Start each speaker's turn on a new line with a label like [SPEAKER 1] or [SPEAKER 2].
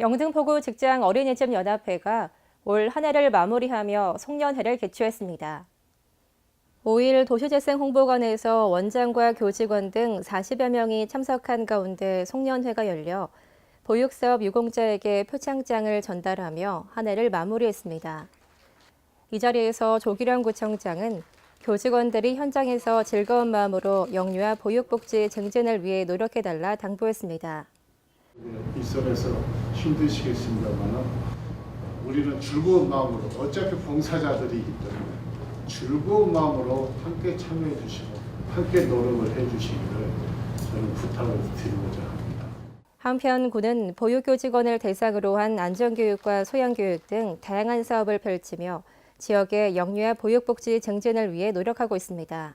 [SPEAKER 1] 영등포구 직장 어린이집 연합회가 올 한 해를 마무리하며 송년회를 개최했습니다. 5일 도시재생 홍보관에서 원장과 교직원 등 40여 명이 참석한 가운데 송년회가 열려 보육사업 유공자에게 표창장을 전달하며 한 해를 마무리했습니다. 이 자리에서 조기령 구청장은 교직원들이 현장에서 즐거운 마음으로 영유아 보육복지 증진을 위해 노력해달라 당부했습니다.
[SPEAKER 2] 일선에서 힘드시겠습니다만 우리는 즐거운 마음으로 어차피 봉사자들이기 때문에 즐거운 마음으로 함께 참여해 주시고 함께 노력을 해 주시기를 저는 부탁을 드리고자 합니다.
[SPEAKER 1] 한편 군은 보육교직원을 대상으로 한 안전교육과 소양교육 등 다양한 사업을 펼치며 지역의 영유아 보육복지 증진을 위해 노력하고 있습니다.